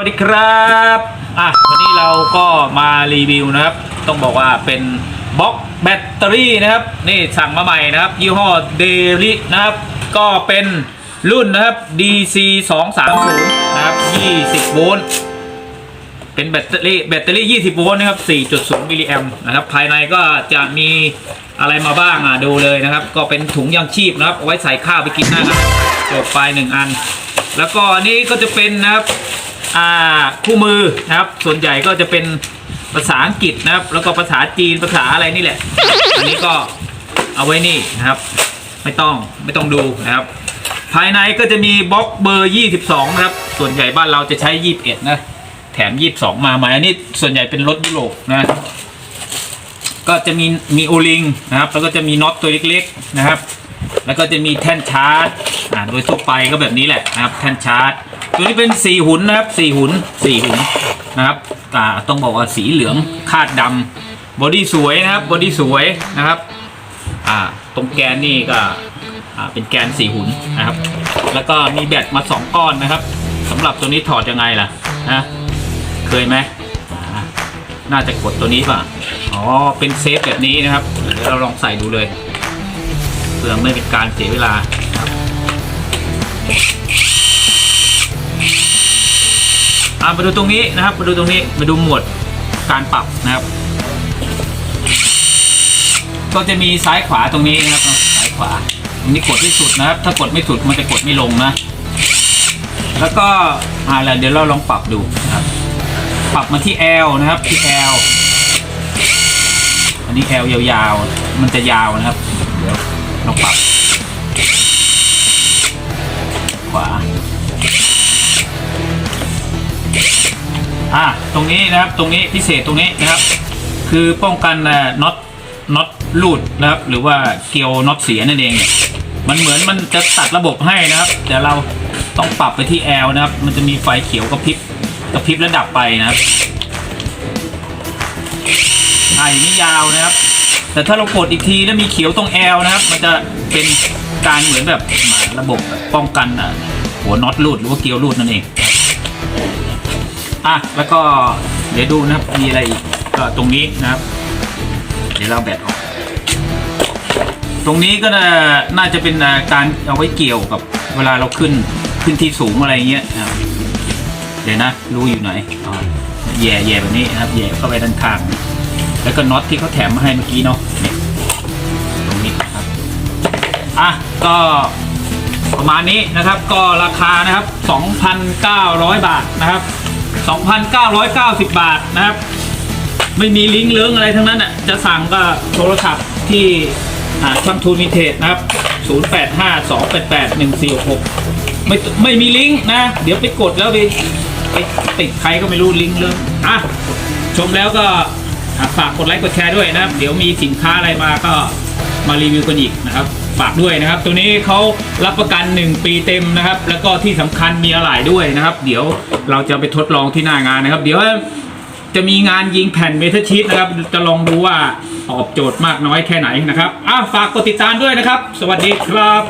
วัสดีครับอะวันนี้เราก็มารีวิวนะครับ ต้องบอกว่าเป็นบล็อกแบตเตอรี่นะครับ นี่สั่งมาใหม่นะครับ ยี่ห้อเดลินะครับ ก็เป็นรุ่นนะครับ DC 2 3 0นะครับ 20 โวลต์เป็นแบตเตอรี่แบตเตอรี่ 20 โวลต์นะครับ 4.0 มิลลิแอมป์นะครับ ภายในก็จะมีอะไรมาบ้างอะดูเลยนะครับ ก็เป็นถุงยางชีพนะครับเอาไว้ใส่ข้าวไปกินนะครับจบไปหนึ่งอัน แล้วก็อันนี้ก็จะเป็นนะครับ คู่มือนะครับ ส่วนใหญ่ก็จะเป็นภาษาอังกฤษนะครับ แล้วก็ภาษาจีนภาษาอะไรนี่แหละ อันนี้ก็เอาไว้นี่นะครับ ไม่ต้องไม่ต้องดูนะครับ ภายในก็จะมีบล็อกเบอร์ 22 นะครับ ส่วนใหญ่บ้านเราจะใช้ 21 นะ แถม 22 มาใหม่อันนี้ส่วนใหญ่เป็นรถยุโรปนะ ก็จะมีมีโอลิงนะครับ แล้วก็จะมีน็อตตัวเล็กๆนะครับ แล้วก็จะมีแท่นชาร์จอ่าโดยทั่วไปก็แบบนี้แหละนะครับ แท่นชาร์จ ตัวนี้เป็นสีหุ่นนะครับสีหุ่นสีหุ่นนะครับอ่าต้องบอกว่าสีเหลืองคาดดำบอดี้สวยนะครับบอดี้สวยนะครับอ่าตรงแกนนี่ก็อ่าเป็นแกนสีหุ่นนะครับ แล้วก็มีแบตมาสองก้อนนะครับสำหรับตัวนี้ถอดยังไงล่ะนะเคยไหมอ่าน่าจะกดตัวนี้ป่ะอ๋อเป็นเซฟแบบนี้นะครับเดี๋ยวเราลองใส่ดูเลยเพื่อไม่เป็นการเสียเวลาครับ อ่ามาดูตรงนี้นะครับ มาดูตรงนี้ มาดูหมวดการปรับนะครับ ก็จะมีซ้ายขวาตรงนี้นะครับซ้ายขวาตรงนี้กดที่สุดนะครับ ถ้ากดไม่สุดมันจะกดไม่ลงนะ แล้วก็อ่าแล้วเดี๋ยวเราลองปรับดูนะครับ ปรับมาที่ L นะครับ ที่ L อันนี้ L ยาวๆ มันจะยาวนะครับ เดี๋ยวลองปรับ ขวา อะตรงนี้นะครับตรงนี้พิเศษตรงนี้นะครับ คือป้องกันน็อตน็อตลูดนะครับ หรือว่าเกลียวน็อตเสียนั่นเองเนี่ยมันเหมือนมันจะตัดระบบให้นะครับ แต่เราต้องปรับไปที่ L นะครับ มันจะมีไฟเขียวกระพริบกระพริบแล้วดับไปนะครับอ่าอย่างนี้ยาวนะครับ แต่ถ้าเรากดอีกทีแล้วมีเขียวตรง L นะครับ มันจะเป็นการเหมือนแบบระบบป้องกันหัวน็อตลูดหรือว่าเกลียวลูดนั่นเอง อะแล้วก็เดี๋ยวดูนะครับมีอะไรอีกก็ตรงนี้นะครับ เดี๋ยวเราแบตออก ตรงนี้ก็น่านาจะเป็นการเอาไว้เกี่ยวกับเวลาเราขึ้นขึ้นที่สูงอะไรเงี้ยนะครับเดี๋ยวนะรู้อยู่ไหนแย่แย่แบบนี้นะครับแย่เข้าไปด้านข้างแล้วก็น็อตที่เขาแถมมาให้เมื่อกี้เนาะตรงนี้ครับอะก็ประมาณนี้นะครับก็ราคานะครับ 2,900 บาทนะครับ 2,990 บาทนะครับ ไม่มีลิงก์เลิ้งอะไรทั้งนั้นอะจะสั่งก็โทรศัพท์ที่ช่างทูนวินเทจนะครับ 0852881466 ไม่ไม่มีลิงก์นะ เดี๋ยวไปกดแล้วไปไปติดใครก็ไม่รู้ลิงก์เลิ้งอะชมแล้วก็ฝากกดไลค์กดแชร์ด้วยนะครับ เดี๋ยวมีสินค้าอะไรมาก็ มารีวิวกันอีกนะครับฝากด้วยนะครับ ตัวนี้เขารับประกัน 1 ปีเต็มนะครับ แล้วก็ที่สำคัญมีอะไหล่ด้วยนะครับ เดี๋ยวเราจะไปทดลองที่หน้างานนะครับ เดี๋ยวจะมีงานยิงแผ่นเมทัลชีตนะครับ จะลองดูว่าตอบโจทย์มากน้อยแค่ไหนนะครับอะฝากกดติดตามด้วยนะครับ สวัสดีครับ